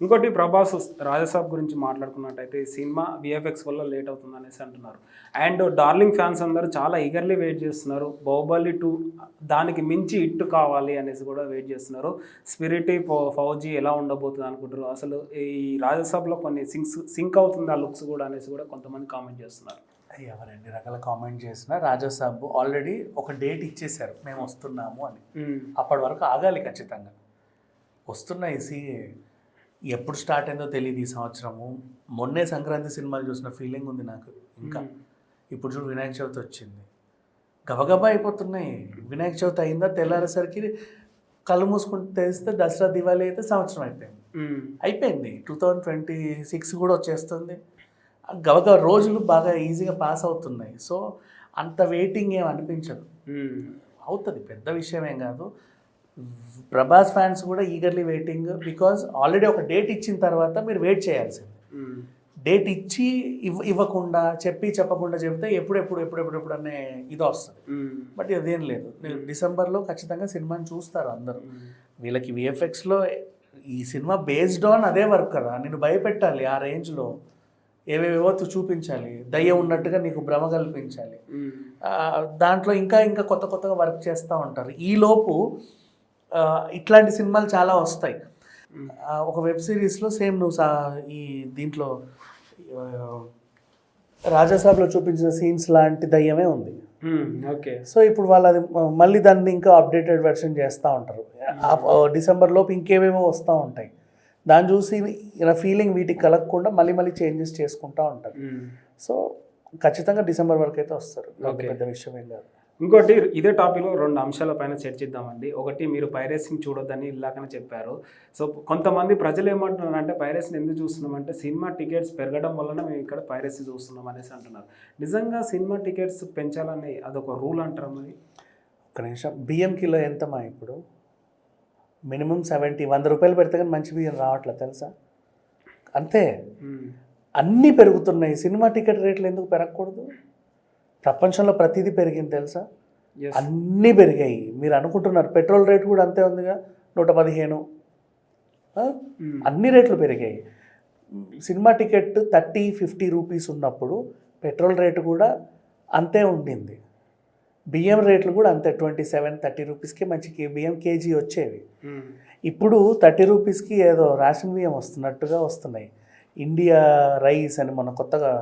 ఇంకోటి ప్రభాస్ రాజసాబ్ గురించి మాట్లాడుకున్నట్టయితే ఈ సినిమా విఎఫ్ఎక్స్ వల్ల లేట్ అవుతుంది అనేసి అంటున్నారు. అండ్ డార్లింగ్ ఫ్యాన్స్ అందరూ చాలా ఈగర్లీ వెయిట్ చేస్తున్నారు. బాహుబలి టూ దానికి మించి ఇట్టు కావాలి అనేసి కూడా వెయిట్ చేస్తున్నారు. స్పిరిట్ ఫౌజీ ఎలా ఉండబోతుంది అనుకుంటారు అసలు ఈ రాజసాబ్లో కొన్ని సింక్స్ సింక్ అవుతుంది ఆ లుక్స్ కూడా అనేసి కూడా కొంతమంది కామెంట్ చేస్తున్నారు. ఎవరు ఎన్ని రకాల కామెంట్ చేసినా రాజాసాబ్ ఆల్రెడీ ఒక డేట్ ఇచ్చేశారు. మేము వస్తున్నాము అని. అప్పటి వరకు ఆగాలి ఖచ్చితంగా. వస్తున్నాయి సి ఎప్పుడు స్టార్ట్ అయిందో తెలియదు ఈ సంవత్సరము. మొన్నే సంక్రాంతి సినిమాలు చూసిన ఫీలింగ్ ఉంది నాకు ఇంకా. ఇప్పుడు చూడు వినాయక చవితి వచ్చింది. గబగబా అయిపోతున్నాయి. వినాయక చవితి అయిందా తెల్లారేసరికి కళ్ళు మూసుకుంటే తెలిస్తే దసరా దివాళీ అయితే సంవత్సరం అయిపోయింది. అయిపోయింది. టూ థౌజండ్ ట్వంటీ సిక్స్ కూడా వచ్చేస్తుంది. గబగబా రోజులు బాగా ఈజీగా పాస్ అవుతున్నాయి. సో అంత వెయిటింగ్ ఏం అనిపించదు. అవుతుంది. పెద్ద విషయం ఏం కాదు. ప్రభాస్ ఫ్యాన్స్ కూడా ఈగర్లీ వెయిటింగ్ బికాజ్ ఆల్రెడీ ఒక డేట్ ఇచ్చిన తర్వాత మీరు వెయిట్ చేయాల్సింది. డేట్ ఇచ్చి ఇవ్వ ఇవ్వకుండా చెప్పి చెప్పకుండా చెప్తే ఎప్పుడు ఎప్పుడు అనే ఇది వస్తుంది. బట్ అదేం లేదు. మీరు డిసెంబర్లో ఖచ్చితంగా సినిమాని చూస్తారు అందరూ. వీళ్ళకి విఎఫ్ఎక్స్లో ఈ సినిమా బేస్డ్ ఆన్ అదే వర్క్ కదా. నేను భయపెట్టాలి ఆ రేంజ్లో. ఏవేవో చూపించాలి. దయ్యం ఉన్నట్టుగా నీకు భ్రమ కల్పించాలి. దాంట్లో ఇంకా ఇంకా కొత్త కొత్తగా వర్క్ చేస్తూ ఉంటారు. ఈలోపు ఇట్లాంటి సినిమాలు చాలా వస్తాయి. ఒక వెబ్ సిరీస్లో సేమ్ నువ్వు సా ఈ దీంట్లో రాజాసాబ్లో చూపించిన సీన్స్ లాంటి దయ్యమే ఉంది. ఓకే. సో ఇప్పుడు వాళ్ళు అది మళ్ళీ దాన్ని ఇంకా అప్డేటెడ్ వెర్షన్ చేస్తూ ఉంటారు. డిసెంబర్ లోపు ఇంకేవేవో వస్తూ ఉంటాయి. దాన్ని చూసి ఇలా ఫీలింగ్ వీటికి కలగకుండా మళ్ళీ మళ్ళీ చేంజెస్ చేసుకుంటూ ఉంటారు. సో ఖచ్చితంగా డిసెంబర్ వరకు అయితే వస్తారు. పెద్ద విషయం ఏం కాదు. ఇంకోటి ఇదే టాపిక్లో రెండు అంశాల పైన చర్చిద్దామండి ఒకటి మీరు పైరసీని చూడొద్దని ఇలాగనే చెప్పారు. సో కొంతమంది ప్రజలు ఏమంటున్నారంటే పైరసీని ఎందుకు చూస్తున్నామంటే సినిమా టికెట్స్ పెరగడం వలన మేము ఇక్కడ పైరసీ చూస్తున్నాం అనేసి అంటున్నారు. నిజంగా సినిమా టికెట్స్ పెంచాలని అదొక రూల్ అంటారు మరి? ఒక నిమిషం. బియ్యం కిలో ఎంతమా ఇప్పుడు? మినిమం సెవెంటీ వంద రూపాయలు పెడితే కానీ మంచి బియ్యం రావట్లేదు తెలుసా? అంతే. అన్నీ పెరుగుతున్నాయి. సినిమా టికెట్ రేట్లు ఎందుకు పెరగకూడదు? ప్రపంచంలో ప్రతిదీ పెరిగింది తెలుసా. అన్నీ పెరిగాయి మీరు అనుకుంటున్నారు పెట్రోల్ రేట్ కూడా అంతే ఉందిగా నూట పదిహేను? మ్మ్. అన్ని రేట్లు పెరిగాయి cinema ticket thirty fifty rupees ఉన్నప్పుడు పెట్రోల్ రేటు కూడా అంతే ఉండింది బియ్యం రేట్లు కూడా అంతే ట్వంటీ సెవెన్ థర్టీ రూపీస్కి మంచి బియ్యం కేజీ వచ్చేవి మ్మ్. ఇప్పుడు థర్టీ రూపీస్కి ఏదో రేషన్ బియ్యం వస్తున్నట్టుగా వస్తున్నాయి ఇండియా రైస్ అని మన కొత్తగా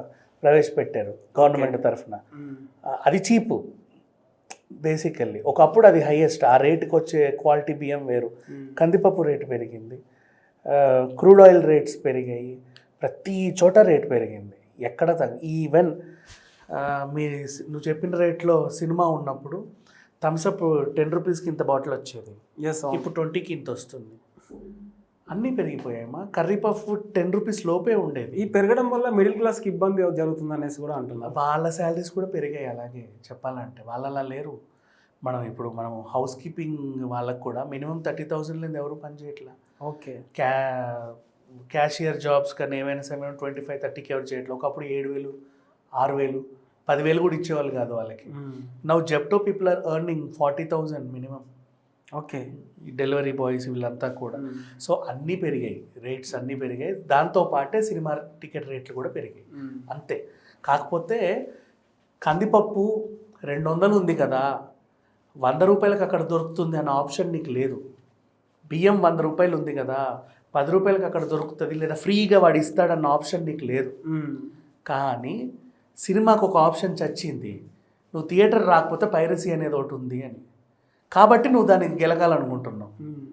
ప్రవేశపెట్టారు గవర్నమెంట్ తరఫున. అది చీపు. బేసికల్లీ ఒకప్పుడు అది హైయెస్ట్. ఆ రేటుకి వచ్చే క్వాలిటీ బియ్యం వేరు. కందిపప్పు రేటు పెరిగింది. క్రూడ్ ఆయిల్ రేట్స్ పెరిగాయి. ప్రతి చోట రేట్ పెరిగింది. ఎక్కడ తగ్గ ఈవెన్ మీ నువ్వు చెప్పిన రేట్లో సినిమా ఉన్నప్పుడు థమ్స్అప్ టెన్ రూపీస్కి ఇంత బాటిల్ వచ్చేది. ఇప్పుడు ట్వంటీకి ఇంత వస్తుంది. అన్నీ పెరిగిపోయాయమ్మా. కర్రీ పఫ్ టెన్ రూపీస్ లోపే ఉండేది. ఈ పెరగడం వల్ల మిడిల్ క్లాస్కి ఇబ్బంది జరుగుతుంది అనేసి కూడా అంటున్నారు. వాళ్ళ శాలరీస్ కూడా పెరిగాయి అలాగే చెప్పాలంటే. వాళ్ళలా లేరు. మనం ఇప్పుడు మనం హౌస్ కీపింగ్ వాళ్ళకు కూడా మినిమం థర్టీ థౌసండ్ లేదు ఎవరు పని చేయట్లా? ఓకే. క్యా క్యాషియర్ జాబ్స్ కానీ ఏమైనా సరే ట్వంటీ ఫైవ్ థర్టీకి ఎవరు చేయట్లేదు ఒకప్పుడు ఏడు వేలు ఆరు వేలు పదివేలు కూడా ఇచ్చేవాళ్ళు కాదు వాళ్ళకి. Now Zepto people are earning forty thousand minimum. Okay. Delivery boys వీళ్ళంతా కూడా. సో అన్నీ పెరిగాయి. రేట్స్ అన్నీ పెరిగాయి. దాంతో పాటే సినిమా టికెట్ రేట్లు కూడా పెరిగాయి. అంతే. కాకపోతే కందిపప్పు రెండు వందలు ఉంది కదా. వంద రూపాయలకు అక్కడ దొరుకుతుంది అన్న ఆప్షన్ నీకు లేదు. బియ్యం వంద రూపాయలు ఉంది కదా. పది రూపాయలకు అక్కడ దొరుకుతుంది లేదా ఫ్రీగా వాడు ఇస్తాడన్న ఆప్షన్ నీకు లేదు. కానీ సినిమాకు ఒక ఆప్షన్ చచ్చింది. నువ్వు థియేటర్ రాకపోతే పైరసీ అనేది ఒకటి ఉంది అని. కాబట్టి నువ్వు దాన్ని గెలకాలనుకుంటున్నావు మ్మ్.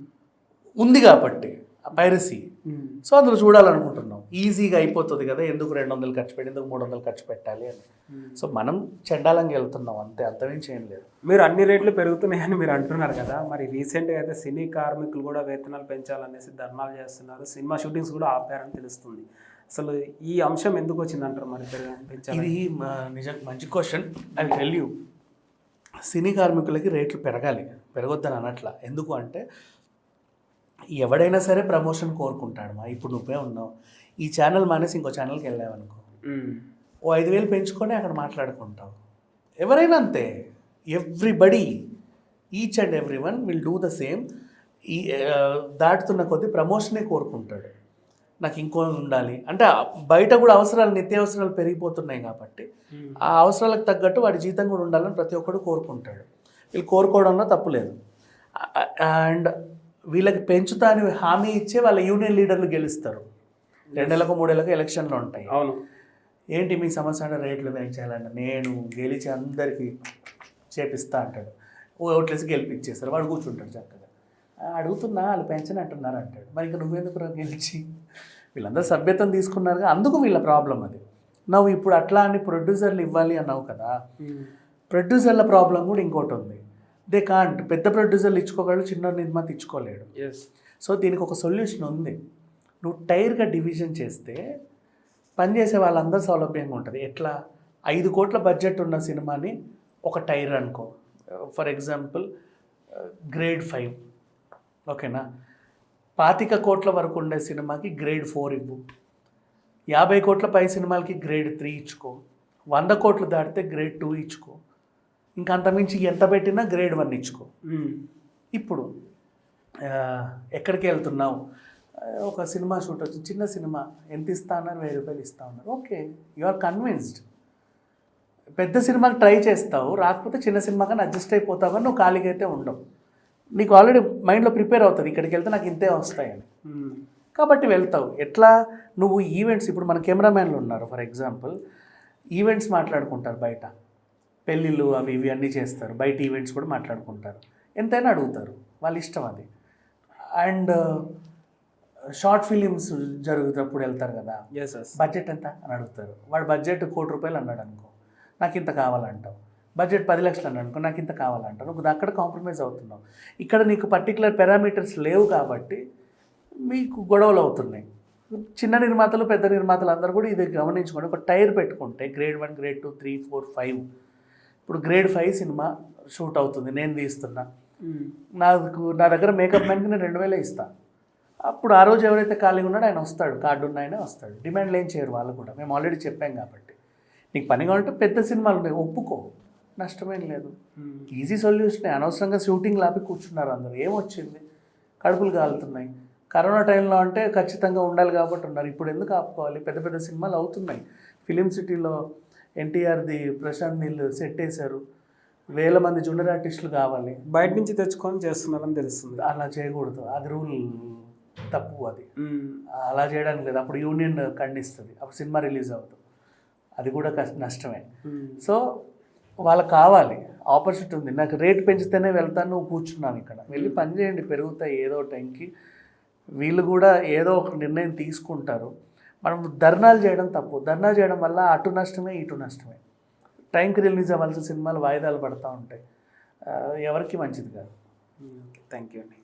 ఉంది కాబట్టి పైరసీ మ్మ్. సో అందులో చూడాలనుకుంటున్నాం ఈజీగా అయిపోతుంది కదా ఎందుకు రెండు వందలు ఖర్చు పెట్టి ఎందుకు మూడు వందలు ఖర్చు పెట్టాలి అని. మ్మ్. సో మనం చెండాలంగా వెళ్తున్నాం అంతే అంతమించి ఏం లేదు. మీరు అన్ని రేట్లు పెరుగుతున్నాయని మీరు అంటున్నారు కదా మరి రీసెంట్గా అయితే సినీ కార్మికులు కూడా వేతనాలు పెంచాలనేసి ధర్నాలు చేస్తున్నారు. సినిమా షూటింగ్స్ కూడా ఆపారని తెలుస్తుంది. అసలు ఈ అంశం ఎందుకు వచ్చిందంటారు మరి పెంచాలి ఇది నిజం మంచి question I tell you cine కార్మికులకి రేట్లు పెరగాలి. పెరగొద్దని అనట్లా. ఎందుకు అంటే ఎవడైనా సరే ప్రమోషన్ కోరుకుంటాడు మా. ఇప్పుడు నువ్వే ఉన్నావు. ఈ ఛానల్ మానేసి ఇంకో ఛానల్కి వెళ్ళావనుకో. ఓ ఐదు వేలు పెంచుకొని అక్కడ మాట్లాడుకుంటావు. ఎవరైనా అంతే. Everybody each and every one will do the same. ఈ దాటుతున్న కొద్దీ ప్రమోషనే కోరుకుంటాడు. నాకు ఇంకో ఉండాలి. అంటే బయట కూడా అవసరాలు నిత్యావసరాలు పెరిగిపోతున్నాయి కాబట్టి ఆ అవసరాలకు తగ్గట్టు వాడి జీతం కూడా ఉండాలని ప్రతి ఒక్కడు కోరుకుంటాడు. వీళ్ళు కోరుకోవడంలో తప్పులేదు అండ్ వీళ్ళకి పెంచుతా అని హామీ ఇచ్చే వాళ్ళ యూనియన్ లీడర్లు గెలుస్తారు. రెండేళ్ళకు మూడేళ్ళకు ఎలక్షన్లు ఉంటాయి. అవును. ఏంటి మీ సమస్య అంటే రేట్లు పెంచాలంట నేను గెలిచి అందరికీ చేపిస్తా అంటాడు. ఓ ఓట్లేసి గెలిపించేస్తారు. వాడు కూర్చుంటాడు చక్కగా. "ఆ, అడుగుతున్నా వాళ్ళు పెంచని అంటున్నారు అంటాడు. మరి ఇంకా నువ్వెందుకు గెలిచి? వీళ్ళందరూ సభ్యత్వం తీసుకున్నారుగా. అందుకు వీళ్ళ ప్రాబ్లం అది. నువ్వు ఇప్పుడు అట్లా అని ప్రొడ్యూసర్లు ఇవ్వాలి అన్నావు కదా ప్రొడ్యూసర్ల ప్రాబ్లం కూడా ఇంకోటి ఉంది. దే కాంట్ పెద్ద ప్రొడ్యూసర్లు ఇచ్చుకోగలడు చిన్న నిర్మాత ఇచ్చుకోలేడు. ఎస్ సో దీనికి ఒక సొల్యూషన్ ఉంది. నువ్వు టైర్గా డివిజన్ చేస్తే పనిచేసే వాళ్ళందరూ సౌలభ్యంగా ఉంటుంది. ఎట్లా? ఐదు కోట్ల బడ్జెట్ ఉన్న సినిమాని ఒక టైర్ అనుకో. For example grade five. ఓకేనా? పాతిక కోట్ల వరకు ఉండే సినిమాకి గ్రేడ్ ఫోర్ ఇవ్వు. యాభై కోట్ల పై సినిమాలకి గ్రేడ్ త్రీ ఇచ్చుకో. వంద కోట్లు దాటితే గ్రేడ్ టూ ఇచ్చుకో. ఇంకా అంతమించి ఎంత పెట్టినా గ్రేడ్ వన్ ఇచ్చుకో. ఇప్పుడు ఎక్కడికి వెళ్తున్నావు? ఒక సినిమా షూట్ వచ్చి చిన్న సినిమా. ఎంత ఇస్తా అన్నారు? వెయ్యి రూపాయలు ఇస్తా ఉన్నారు ఓకే యు ఆర్ కన్విన్స్డ్. పెద్ద సినిమాకి ట్రై చేస్తావు రాకపోతే చిన్న సినిమాకి అడ్జస్ట్ అయిపోతావు కానీ నువ్వు ఖాళీగా అయితే ఉండవు. నీకు ఆల్రెడీ మైండ్లో ప్రిపేర్ అవుతుంది. ఇక్కడికి వెళ్తే నాకు ఇంతే వస్తాయని. కాబట్టి వెళ్తావు. ఎట్లా? నువ్వు ఈవెంట్స్ ఇప్పుడు మన కెమెరామ్యాన్లు ఉన్నారు ఫర్ ఎగ్జాంపుల్ ఈవెంట్స్ మాట్లాడుకుంటారు బయట. పెళ్ళిళ్ళు అవి ఇవి అన్నీ చేస్తారు. బయట ఈవెంట్స్ కూడా మాట్లాడుకుంటారు. ఎంతైనా అడుగుతారు. వాళ్ళ ఇష్టం అది. అండ్ షార్ట్ ఫిలిమ్స్ జరుగుతున్నప్పుడు వెళ్తారు కదా? బడ్జెట్ ఎంత? అని అడుగుతారు. వాడు బడ్జెట్ కోటి రూపాయలు అన్నాడు అనుకో. నాకు ఇంత కావాలంటావు. బడ్జెట్ పది లక్షలు అన్నాడు అనుకో నాకు ఇంత కావాలంటావు నువ్వు అక్కడ కాంప్రమైజ్ అవుతున్నావు. ఇక్కడ నీకు పర్టికులర్ పారామీటర్స్ లేవు కాబట్టి మీకు గొడవలు అవుతున్నాయి. చిన్న నిర్మాతలు పెద్ద నిర్మాతలు అందరూ కూడా ఇది గమనించుకోండి ఒక టైర్ పెట్టుకుంటే grade one grade two three four five ఇప్పుడు గ్రేడ్ ఫైవ్ సినిమా షూట్ అవుతుంది నేను తీస్తున్నా. నాకు నా దగ్గర మేకప్ మ్యాన్కి నేను రెండు వేలే ఇస్తా. అప్పుడు ఆ రోజు ఎవరైతే ఖాళీగా ఉన్నాడో ఆయన వస్తాడు కార్డు ఉన్న ఆయన వస్తాడు. డిమాండ్లు ఏం చేయరు వాళ్ళు కూడా. మేము ఆల్రెడీ చెప్పాం కాబట్టి. నీకు పని కావాలంటే పెద్ద సినిమాలు ఉన్నాయి ఒప్పుకో. నష్టమేం లేదు. ఈజీ సొల్యూషన్ అనవసరంగా షూటింగ్ లాపి కూర్చున్నారు అందరూ. ఏమొచ్చింది కడుపులు కాలుతున్నాయి కరోనా టైంలో అంటే ఖచ్చితంగా ఉండాలి కాబట్టి ఉన్నారు. ఇప్పుడు ఎందుకు ఆపుకోవాలి? పెద్ద పెద్ద సినిమాలు అవుతున్నాయి. ఫిలిం సిటీలో ఎన్టీఆర్ది ప్రశాంత్ నీళ్ళు సెట్ వేశారు. వేల మంది జూనియర్ ఆర్టిస్టులు కావాలి. బయట నుంచి తెచ్చుకొని చేస్తున్నారని తెలుస్తుంది. అలా చేయకూడదు. అది రూల్ తప్పు అది. అలా చేయడానికి లేదు. అప్పుడు యూనియన్ ఖండిస్తుంది. అప్పుడు సినిమా రిలీజ్ అవుతుంది. అది కూడా కష్ట నష్టమే. సో వాళ్ళకి కావాలి. ఆపర్చునిటీ ఉంది. నాకు రేట్ పెంచితేనే వెళ్తాను నువ్వు కూర్చున్నాను ఇక్కడ. వెళ్ళి పని చేయండి పెరుగుతాయి ఏదో టైంకి. వీళ్ళు కూడా ఏదో ఒక నిర్ణయం తీసుకుంటారు. మనం ధర్నాలు చేయడం తప్పు. ధర్నా చేయడం వల్ల అటు నష్టమే ఇటు నష్టమే. టైంకి రిలీజ్ అవ్వాల్సిన సినిమాలు వాయిదాలు పడతా ఉంటాయి. ఎవరికి మంచిది కాదు. థ్యాంక్ యూ అండి.